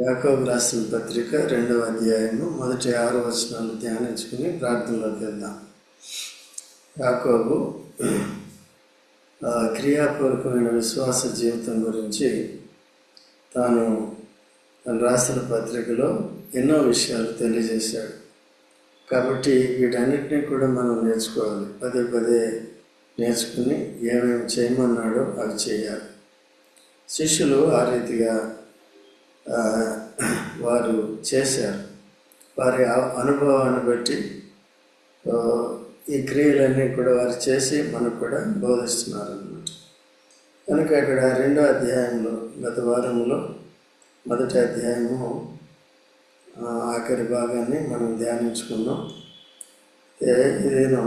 యాకోబు రాసిన పత్రిక రెండవ అధ్యాయము మొదటి ఆరు వచనాలు ధ్యానించుకుని ప్రార్థనలోకి వెళ్దాం. యాకోబు క్రియాపూర్వకమైన విశ్వాస జీవితం గురించి తాను రాసిన పత్రికలో ఎన్నో విషయాలు తెలియజేశాడు. కాబట్టి వీటన్నిటినీ కూడా మనం నేర్చుకోవాలి. పదే పదే నేర్చుకుని ఏమేమి చేయమన్నాడో అవి చేయాలి. శిష్యులు ఆ రీతిగా వారు చేశారు. వారి ఆ- అనుభవాన్ని బట్టి ఈ క్రియలన్నీ కూడా వారు చేసి మనకు కూడా బోధిస్తున్నారు అన్నమాట కనుక ఇక్కడ రెండో అధ్యాయంలో గత వారంలో మొదటి అధ్యాయము ఆఖరి భాగాన్ని మనం ధ్యానించుకున్నాం ఇదేను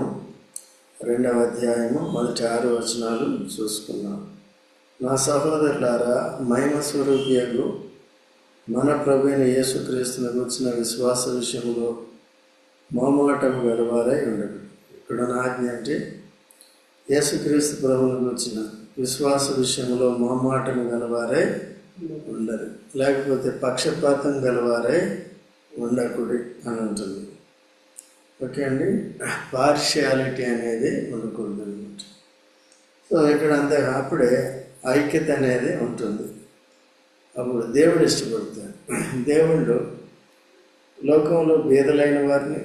రెండవ అధ్యాయము మొదటి ఆరు వచనాలు చూసుకున్నాం నా సహోదరులారా మహిమ స్వరూపియగు మన ప్రభుని యేసుక్రీస్తుని గుర్చిన విశ్వాస విషయంలో మోమాటం గలవారై ఉండదు ఇక్కడ నా ఆజ్ఞ అంటే యేసుక్రీస్తు ప్రభుని గుర్చిన విశ్వాస విషయంలో మోమాటం గలవారై ఉండరు. లేకపోతే పక్షపాతం గలవారై ఉండకూడదు అని ఉంటుంది. ఓకే అండి? పార్షియాలిటీ అనేది ఉండకూడదు అనమాట సో ఇక్కడ అంతే అప్పుడే ఐక్యత అనేది ఉంటుంది. అప్పుడు దేవుడు ఇష్టపడతాడు. దేవుడు లోకంలో బీదలైన వారిని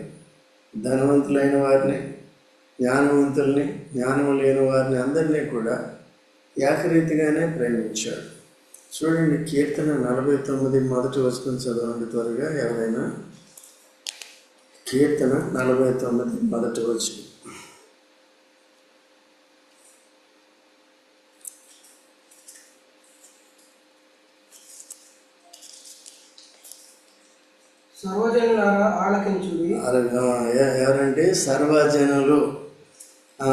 ధనవంతులైన వారిని జ్ఞానవంతుల్ని జ్ఞానం లేని వారిని అందరినీ కూడా ఏకరీతిగానే ప్రేమించాడు. చూడండి కీర్తన నలభై తొమ్మిది మొదటి వచనం చదవండి త్వరగా ఎవరైనా. కీర్తన నలభై తొమ్మిది మొదటి వచనం. సర్వజనులారా ఆలకించుడి. ఎవరంటే సర్వజనులు.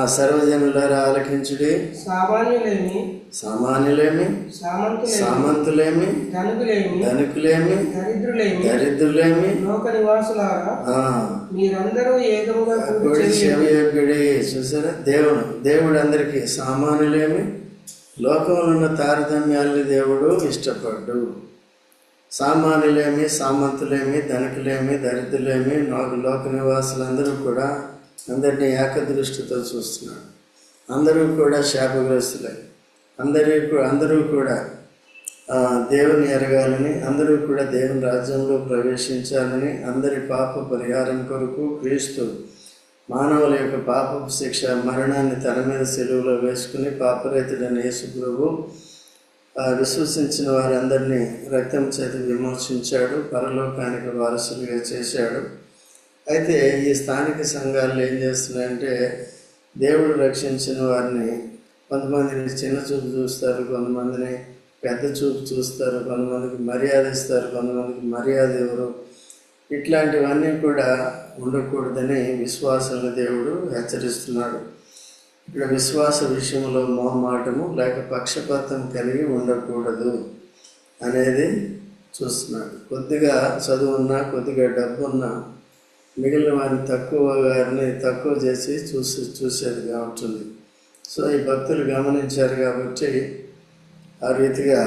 సర్వజనులారా ఆలకించుడి. సామాన్యులేమి? సామాన్యులేమి? సామంతులేమి? సామంతులేమి? ధనుకులేమి? ధనికులేమి? దరిద్రులేమి? దరిద్రులేమి? లోక నివాసులారా మీరందరూ ఏకముగా కూడి. చెవియొగ్గుడి చూసారా? దేవుడు దేవుడు అందరికీ సామాన్యులేమి? లోకంలో ఉన్న తారతమ్యాల్ని దేవుడు ఇష్టపడ్డు. సామాన్యులేమి సామంతులేమి ధనికులేమి దరిద్రులేమి లోక నివాసులందరూ కూడా అందరినీ ఏకదృష్టితో చూస్తున్నాడు అందరూ కూడా శాపగ్రస్తులే. అందరి అందరూ కూడా దేవుని ఎరగాలని అందరూ కూడా దేవుని రాజ్యంలో ప్రవేశించాలని అందరి పాప పరిహారం కొరకు క్రీస్తు మానవుల యొక్క పాప శిక్ష మరణాన్ని తన మీద సెలువులో వేసుకుని పాపరైతుడైన యేసు ప్రభు విశ్వసించిన వారందరినీ రక్తం చేత విమోచించాడు. పరలోకానికి వారసులుగా చేశాడు. అయితే ఈ స్థానిక సంఘాలు ఏం చేస్తున్నాయంటే దేవుడు రక్షించిన వారిని కొంతమందిని చిన్న చూపు చూస్తారు కొంతమందిని పెద్ద చూపు చూస్తారు కొంతమందికి మర్యాద ఇస్తారు కొంతమందికి మర్యాద ఇవ్వరు. ఇట్లాంటివన్నీ కూడా ఉండకూడదని విశ్వాసంగా దేవుడు హెచ్చరిస్తున్నాడు. ఇక్కడ విశ్వాస విషయంలో మొహమాటము లేక పక్షపాతం కలిగి ఉండకూడదు అనేది చూస్తున్నాడు. కొద్దిగా చదువు ఉన్నా కొద్దిగా డబ్బు ఉన్నా మిగిలిన వారిని తక్కువ గారిని తక్కువ చేసి చూసి చూసేదిగా ఉంటుంది సో ఈ భక్తులు గమనించారు కాబట్టి ఆ రీతిగా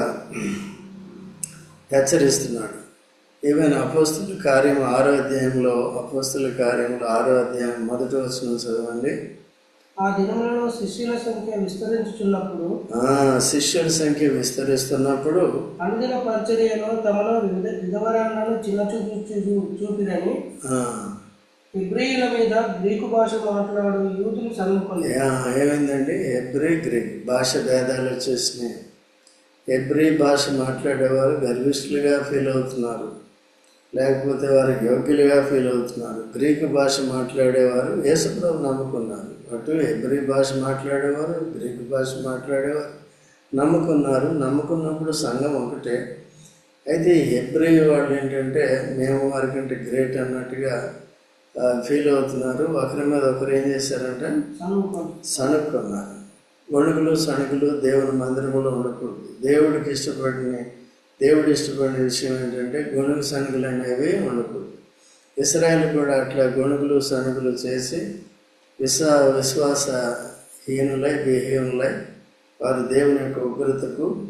హెచ్చరిస్తున్నాడు. ఈవెన్ అపోస్తుల కార్యం ఆరో అధ్యాయంలో అపోస్తుల కార్యంలో ఆరో అధ్యాయం మొదటి వచనం చదవండి. ఆ దినములలో శిష్యుల సంఖ్య విస్తరించుచున్నప్పుడు శిష్యుల సంఖ్య విస్తరిస్తున్నప్పుడు అనుదిన పరిచర్యలో తమలో వివిధ విధవరాలను చిన్న చూపు చూపిరని ఆ, ఇబ్రియుల మీద గ్రీకు భాష మాట్లాడు సన్నుకొని ఏ- ఏమైందండి? ఎబ్రి గ్రీక్ భాష భేదాలు వచ్చేసినాయి. ఎబ్రి భాష మాట్లాడేవారు గర్విష్ఠులుగా ఫీల్ అవుతున్నారు. లేకపోతే వారు యోగ్యులుగా ఫీల్ అవుతున్నారు. గ్రీకు భాష మాట్లాడేవారు యేసుప్రభు నమ్ముకున్నారు. అటు ఎబ్రి భాష మాట్లాడేవారు గ్రీకు భాష మాట్లాడేవారు నమ్ముకున్నారు. నమ్ముకున్నప్పుడు సంఘం ఒకటే. అయితే ఎబ్రి వాళ్ళు ఏంటంటే మేము వారికంటే గ్రేట్ అన్నట్టుగా ఫీల్ అవుతున్నారు. ఒకరి మీద ఒకరు ఏం చేశారంటే సణుక్కున్నారు. వణుకులు సణుకులు దేవుని మందిరంలో ఉండకూడదు. దేవుడికి ఇష్టపడిన దేవుడు ఇష్టపడిన విషయం ఏంటంటే గొనుగు సనుగులు అనేవి మనకు ఇస్రాయల్ కూడా అట్లా గొనుగులు సనుగులు చేసి విశ్వ విశ్వాస హీనులై విహీనులై వారు దేవుని యొక్క ఉగ్రతకు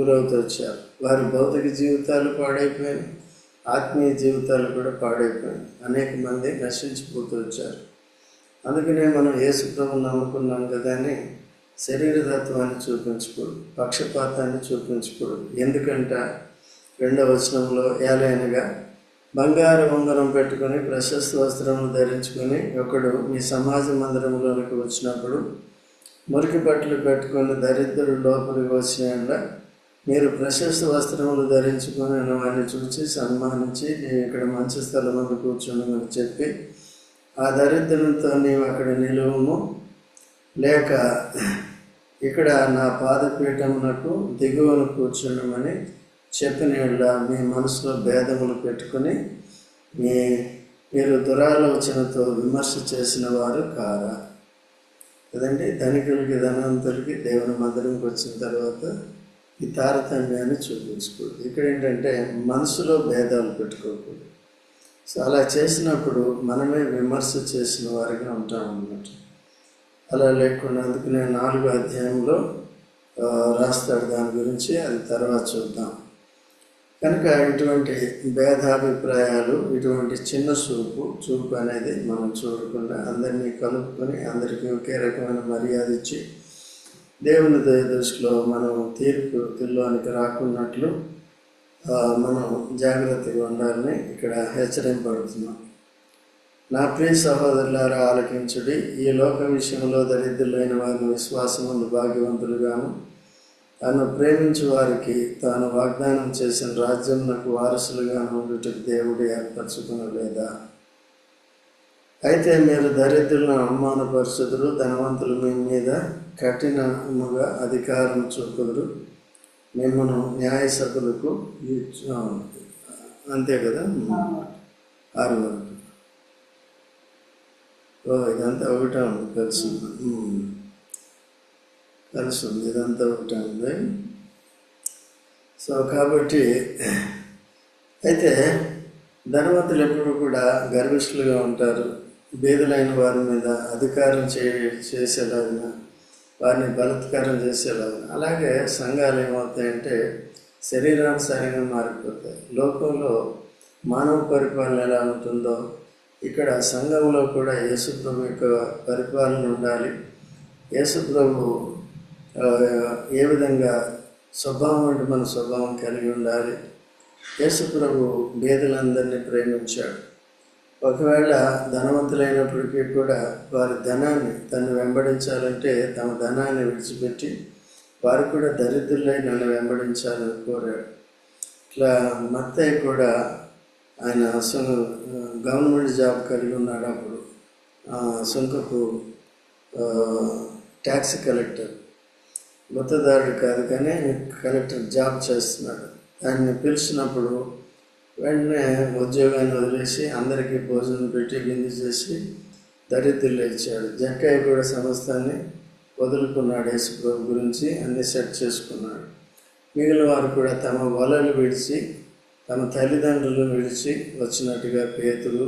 గురవుతూ వచ్చారు వారి భౌతిక జీవితాలు పాడైపోయాయి ఆత్మీయ జీవితాలు కూడా పాడైపోయాయి. అనేక మంది నశించిపోతూ వచ్చారు అందుకనే మనం యేసు నమ్ముకున్నాం కదా అని శరీరతత్వాన్ని చూపించకూడదు పక్షపాతాన్ని చూపించకూడదు ఎందుకంట? రెండవ వచనంలో ఏలైనగా బంగారు ఉంగరం పెట్టుకొని ప్రశస్త వస్త్రములు ధరించుకొని ఒకడు మీ సమాజ మందిరంలోనికి వచ్చినప్పుడు మురికి బట్టలు పెట్టుకొని దరిద్రుడు లోపలికి వచ్చిన మీరు ప్రశస్త వస్త్రములు ధరించుకొని వారిని చూసి సన్మానించి నేను ఇక్కడ మంచి స్థలం కూర్చుండమని చెప్పి ఆ దరిద్రునితో నీవు అక్కడ నిలువము లేక ఇక్కడ నా పాదపీఠమునకు దిగువను కూర్చుండమని చెప్పిన మీ మనసులో భేదములు పెట్టుకొని మీ మీరు దురాలోచనతో విమర్శ చేసిన వారు కారా. కదండి? ధనికులకి ధనవంతులకి దేవుని మందిరంకి వచ్చిన తర్వాత ఈ తారతమ్యాన్ని చూపించకూడదు ఇక్కడ ఏంటంటే మనసులో భేదాలు పెట్టుకోకూడదు. సో అలా చేసినప్పుడు మనమే విమర్శ చేసిన వారిగా ఉంటాం అన్నమాట అలా లేకుండా అందుకనే నాలుగో అధ్యాయంలో రాస్తాడు దాని గురించి అది తర్వాత చూద్దాం. కనుక ఇటువంటి భేదాభిప్రాయాలు ఇటువంటి చిన్న చూపు చూపు అనేది మనం చూడకుండా అందరినీ కలుపుకొని అందరికీ ఒకే రకమైన మర్యాద ఇచ్చి దేవుని దయ దృష్టిలో మనం తీర్పు తిల్లోనికి రాకున్నట్లు మనం జాగ్రత్తగా ఉండాలని ఇక్కడ హెచ్చరింపబడుతున్నాం. నా ప్రియ సహోదరులారా ఆలకించుడి ఈ లోక విషయంలో దరిద్రులైన వారిని విశ్వాసములు భాగ్యవంతులుగాను తాను ప్రేమించు వారికి తాను వాగ్దానం చేసిన రాజ్యం నాకు వారసులుగా ఉండుటకు దేవుడు ఏర్పరచుకునలేదా? అయితే మీరు దరిద్రులను అవమానపరుచుదురు ధనవంతులు మీ మీద కఠినముగా అధికారం చూపుదురు మిమ్మను న్యాయ సభలకు ఇచ్చు- ఆ, అంతే కదా? ఆరు వరకు. ఇదంతా ఒకటే ఉంది కలిసి ఉంది కలిసి ఉంది ఇదంతా ఒకటే ఉంది. సో కాబట్టి అయితే ధనవంతులు ఎప్పుడు కూడా గర్విష్ఠులుగా ఉంటారు. బీదలైన వారి మీద అధికారం చే చేసేలాగా వారిని బలత్కారం చేసేలాగా. అలాగే సంఘాలు ఏమవుతాయంటే శరీరానుసారంగా మారిపోతాయి. లోకంలో మానవ పరిపాలన ఎలా ఉంటుందో ఇక్కడ సంఘంలో కూడా యేసుప్రభు యొక్క పరిపాలన ఉండాలి. యేసుప్రభు ఏ విధంగా స్వభావం అంటే మన స్వభావం కలిగి ఉండాలి. యేసుప్రభు బేదలందరినీ ప్రేమించాడు. ఒకవేళ ధనవంతులైనప్పటికీ కూడా వారి ధనాన్ని తను వెంబడించాలంటే తమ ధనాన్ని విడిచిపెట్టి వారు కూడా దరిద్రులై నన్ను వెంబడించాలని కోరాడు. ఇట్లా మత్తయ్య కూడా ఆయన గవర్నమెంట్ జాబ్ కలిగి ఉన్నాడు అప్పుడు. ఆ, సుంకపు ట్యాక్స్ కలెక్టర్. గుత్తదారుడు కాదు కానీ కలెక్టర్ జాబ్ చేస్తున్నాడు. ఆయన్ని పిలిచినప్పుడు వెంటనే ఉద్యోగాన్ని వదిలేసి అందరికీ భోజనం పెట్టి విందు చేసి దరిద్రులు ఇచ్చాడు. జక్కయ్య కూడా సమస్తాన్ని వదులుకున్నాడు యేసుప్రభు గురించి అన్ని సెట్ చేసుకున్నాడు. మిగిలిన వారు కూడా తమ వలలు విడిచి తమ తల్లిదండ్రులు విడిచి వచ్చినట్టుగా పేతులు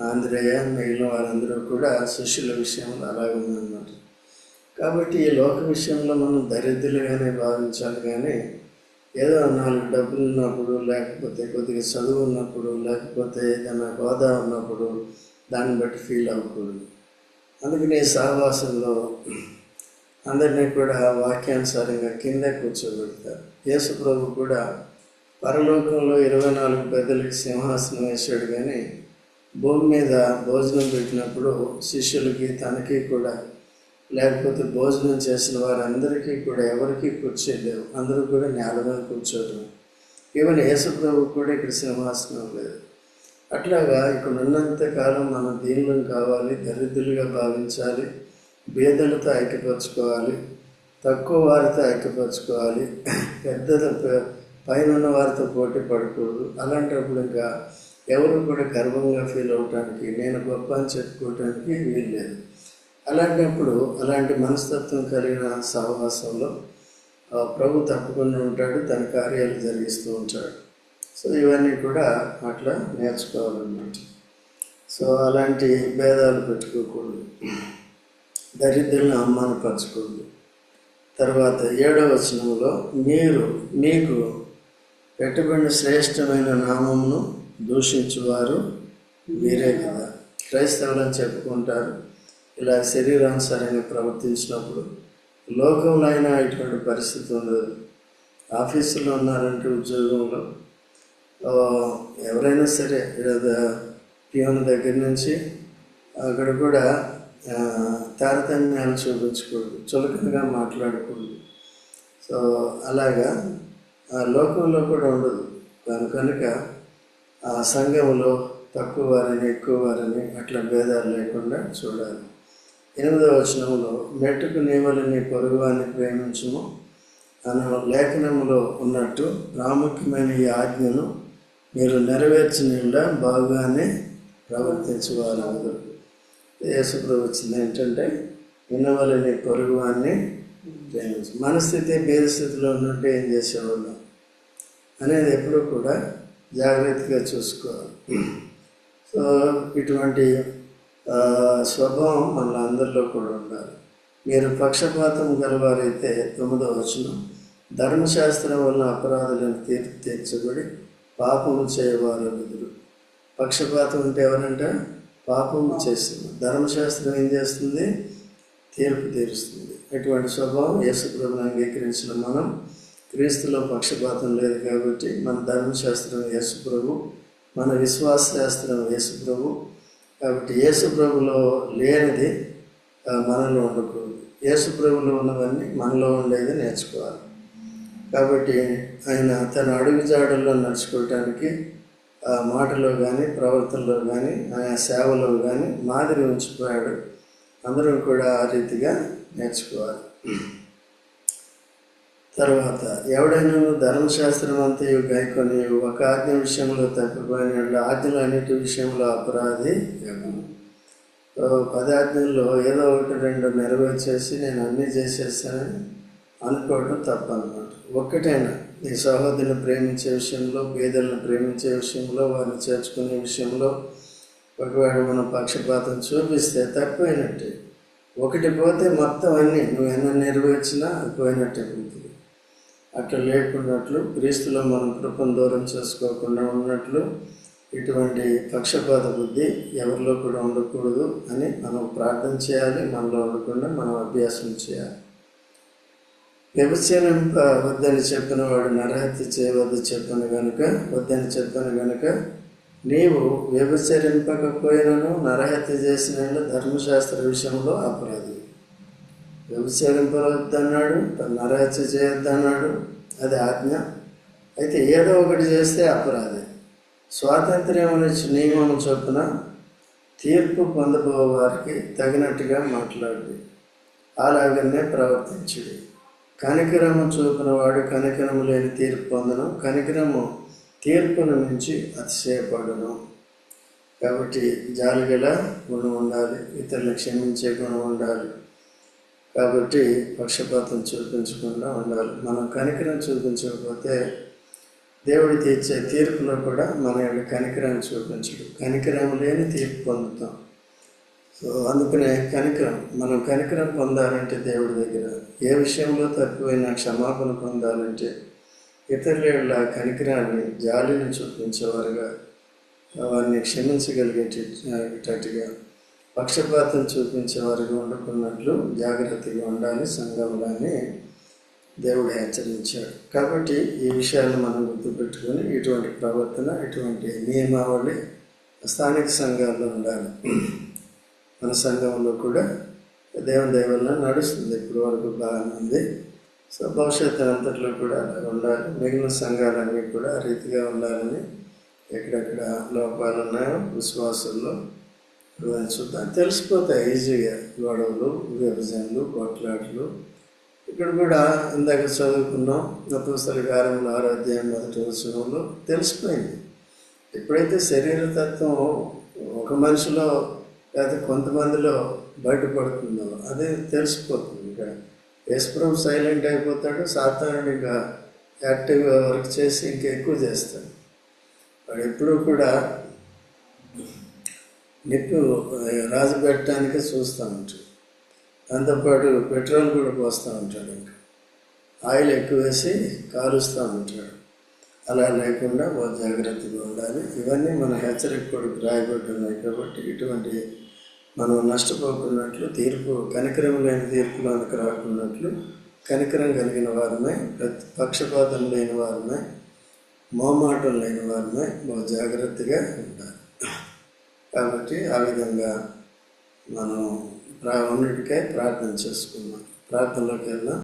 ఆంధ్రేయ మిగిలిన వారందరూ కూడా శిష్యుల విషయంలో అలాగే ఉందన్నమాట. కాబట్టి ఈ లోక విషయంలో మనం దరిద్రులుగానే భావించాలి కానీ ఏదో నాలుగు డబ్బులు ఉన్నప్పుడు లేకపోతే కొద్దిగా చదువు ఉన్నప్పుడు లేకపోతే ఏదైనా హోదా ఉన్నప్పుడు దాన్ని బట్టి ఫీల్ అవ్వకూడదు. అందుకని సహవాసంలో అందరినీ కూడా వాక్యానుసారంగా కింద కూర్చోబెడతారు. యేసు ప్రభు కూడా పరలోకంలో ఇరవై నాలుగు పెద్దలకి సింహాసనం వేశాడు కానీ భూమి మీద భోజనం పెట్టినప్పుడు శిష్యులకి తనకి కూడా లేకపోతే భోజనం చేసిన వారందరికీ కూడా ఎవరికి కూర్చోలేవు అందరూ కూడా నేల మీద కూర్చోవడం ఈవెన్ యేసుప్రభు కూడా ఇక్కడ సింహాసనం లేదు. అట్లాగా ఇక్కడ ఉన్నంత కాలం మనం దీనిలో కావాలి దరిద్రులుగా భావించాలి బేదలతో ఐక్యపరచుకోవాలి తక్కువ వారితో ఐక్యపరచుకోవాలి పెద్దల పైన ఉన్న వారితో పోటీ పడకూడదు. అలాంటప్పుడు ఇంకా ఎవరు కూడా గర్వంగా ఫీల్ అవటానికి నేను గొప్ప అని చెప్పుకోవటానికి వీల్లేదు అలాంటప్పుడు అలాంటి మనస్తత్వం కలిగిన సహవాసంలో ప్రభు తప్పకుండా ఉంటాడు తన కార్యాలు జరిగిస్తూ ఉంటాడు. సో ఇవన్నీ కూడా అట్లా నేర్చుకోవాలన్నమాట. సో అలాంటి భేదాలు పెట్టుకోకూడదు. దరిద్రులను అవమానపరచకూడదు. తర్వాత ఏడవ వచనంలో మీరు మీకు పెట్టబడిన శ్రేష్టమైన నామమును దూషించువారు మీరే కదా. క్రైస్తవులని చెప్పుకుంటారు. ఇలా శరీరానుసారంగా ప్రవర్తించినప్పుడు లోకంలో అయినా ఇటువంటి పరిస్థితి ఉండదు. ఆఫీసులో ఉన్నారంటే ఉద్యోగంలో ఎవరైనా సరే పియోన్ దగ్గర నుంచి అక్కడ కూడా తారతమ్యాలు చూపించకూడదు. చులకనగా మాట్లాడకూడదు. సో అలాగా ఆ లోకంలో కూడా ఉండదు. దాని కనుక ఆ సంఘంలో తక్కువ వారిని ఎక్కువ వారిని అట్లా భేదాలు లేకుండా చూడాలి. ఎనిమిదవ వచనంలో మెట్టుకు నీవలని పొరుగువాన్ని ప్రేమించము. అను లేఖనంలో ఉన్నట్టు ప్రాముఖ్యమైన ఈ ఆజ్ఞను మీరు నెరవేర్చిన బాగానే ప్రవర్తించవాలదు యేసుప్రభు వచ్చింది ఏంటంటే వినవలని పొరుగువాన్ని ప్రేమించు. మన స్థితి భేద స్థితిలో ఉన్నట్టు ఏం చేసేవాళ్ళం? అనేది ఎప్పుడూ కూడా జాగ్రత్తగా చూసుకోవాలి. సో ఇటువంటి స్వభావం మన అందరిలో కూడా ఉండాలి. మీరు పక్షపాతం గలవారైతే తొమ్మిదో వచనం ధర్మశాస్త్రం వలన అపరాధులను తీర్పు తీర్చబడి పాపము చేయవారు ఎదురు. పక్షపాతం ఉంటే ఎవరంటే? పాపము చేస్తుంది ధర్మశాస్త్రం ఏం చేస్తుంది? తీర్పు తీరుస్తుంది. ఇటువంటి స్వభావం యేసుప్రభుని అంగీకరించిన మనం క్రీస్తులో పక్షపాతం లేదు కాబట్టి మన ధర్మశాస్త్రం యేసుప్రభు మన విశ్వాస శాస్త్రం యేసుప్రభు. కాబట్టి యేసుప్రభులో లేనిది మనలో ఉండకూడదు. యేసుప్రభులో ఉన్నవన్నీ మనలో ఉండేది నేర్చుకోవాలి. కాబట్టి ఆయన తన అడుగు జాడల్లో నడుచుకోవటానికి ఆ మాటలో కానీ ప్రవర్తనలో కానీ ఆయన సేవలో కానీ మాదిరి ఉంచిపోయాడు. అందరం కూడా ఆ రీతిగా నేర్చుకోవాలి. తర్వాత ఎవడైనా ధర్మశాస్త్రం అంతయు గైకొని ఒక ఆజ్ఞ విషయంలో తప్పిపోయిన ఆజ్ఞలు అన్నిటి విషయంలో అపరాధి యగును. సో ఏదో ఒకటి రెండు నెరవేర్చేసి నేను అన్నీ చేసేస్తానని అనుకోవడం తప్పనమాట ఒక్కటైనా నీ సహోదరుని ప్రేమించే విషయంలో పేదలను ప్రేమించే విషయంలో వారిని చేర్చుకునే విషయంలో ఒకవేళ మనం పక్షపాతం చూపిస్తే తప్పైనట్టే ఒకటి పోతే మొత్తం అన్నీ నువ్వు ఎన్న నెరవేర్చినా పోయినట్టే పోతుంది అట్లా లేకున్నట్లు క్రీస్తులో మనం కృపను దూరం చేసుకోకుండా ఉన్నట్లు ఇటువంటి పక్షపాత బుద్ధి ఎవరిలో కూడా ఉండకూడదు అని మనం ప్రార్థన చేయాలి మనలో ఉండకుండా మనం అభ్యాసం చేయాలి. వ్యభిచారింప వద్దని చెప్పిన వాడు నరహత్య చేయవద్దు చెప్పను గనుక వద్దని చెప్పను గనుక నీవు వ్యభిచరింపకపోయినను నరహత్య చేసిన ధర్మశాస్త్ర విషయంలో అపరాధి. వ్యభిచరింపవద్దన్నాడు నరహత్య చేయొద్దన్నాడు. అది ఆజ్ఞ. అయితే ఏదో ఒకటి చేస్తే అపరాధి. స్వాతంత్ర్యం అనే నియమం చొప్పున తీర్పు పొందబో వారికి తగినట్టుగా మాట్లాడి. అలాగనే ప్రవర్తించుడి. కనికరము చూపిన వాడు కనికరము లేని తీర్పు పొందను. కనికరము తీర్పును మించి అతిశయపడను. కాబట్టి జాలిగల గుణం ఉండాలి ఇతరులు క్షమించే గుణం ఉండాలి కాబట్టి పక్షపాతం చూపించకుండా ఉండాలి. మనం కనికరం చూపించకపోతే దేవుడు తీర్చే తీర్పులో కూడా మన యొక్క కనికరం చూపించడు. కనికరం లేని తీర్పు పొందుతాం. సో అందుకనే కనికరం మనం కనికరం పొందాలంటే దేవుడి దగ్గర ఏ విషయంలో తక్కువైనా క్షమాపణ పొందాలంటే ఇతరుల కనికరాన్ని జాలిని చూపించేవారుగా వారిని క్షమించగలిగేటట్టుగా పక్షపాతం చూపించే వారిగా ఉండకున్నట్లు జాగ్రత్తగా ఉండాలి సంఘంలోని దేవుడు హెచ్చరించాడు. కాబట్టి ఈ విషయాలు మనం గుర్తుపెట్టుకొని ఇటువంటి ప్రవర్తన ఇటువంటి నియమావళి స్థానిక సంఘాల్లో ఉండాలి. మన సంఘంలో కూడా దేవుని దైవంలో నడుస్తుంది. ఇప్పటి వరకు బాగానే ఉంది సో భవిష్యత్తు అంతట్లో కూడా అలా ఉండాలి. మిగిలిన సంఘాలన్నీ కూడా రీతిగా ఉండాలని ఎక్కడెక్కడ లోపాలు ఉన్నాయో విశ్వాసంలో చూద్దాం. తెలిసిపోతాయి ఈజీగా. గొడవలు విభజనలు కొట్లాటలు. ఇక్కడ కూడా ఇందాక చదువుకున్నాం. నపుస్తల కారంలో ఆరోగ్యం మొదటి వచనంలో తెలిసిపోయింది. ఎప్పుడైతే శరీరతత్వం ఒక మనిషిలో లేదా కొంతమందిలో బయటపడుతుందో అదే తెలిసిపోతుంది ఇక్కడ. యశ్వరం సైలెంట్ అయిపోతాడు. సాధారణ ఇంకా యాక్టివ్గా వర్క్ చేసి ఇంకా ఎక్కువ చేస్తాడు. వాడు ఎప్పుడూ కూడా నిప్పు రాజు పెట్టడానికి చూస్తూ ఉంటాడు. దాంతోపాటు పెట్రోల్ కూడా పోస్తూ ఉంటాడు ఇంకా. ఆయిల్ ఎక్కువ వేసి కాలుస్తూ ఉంటాడు. అలా లేకుండా ఓ జాగ్రత్తగా ఉండాలి. ఇవన్నీ మన హెచ్చరిక కొడుకు రాయబడ్డున్నాయి కాబట్టి ఇటువంటి మనం నష్టపోకున్నట్లు తీర్పు కనికరం లేని తీర్పులోనికి రాకున్నట్లు కనికరం కలిగిన వారమే ప్రతి పక్షపాతం లేని వారమై మోమాటం లేని వారమే బహు జాగ్రత్తగా ఉండాలి. కాబట్టి ఆ విధంగా మనం ప్రా ప్రార్థన చేసుకున్నాం ప్రార్థనలోకి వెళ్దాం.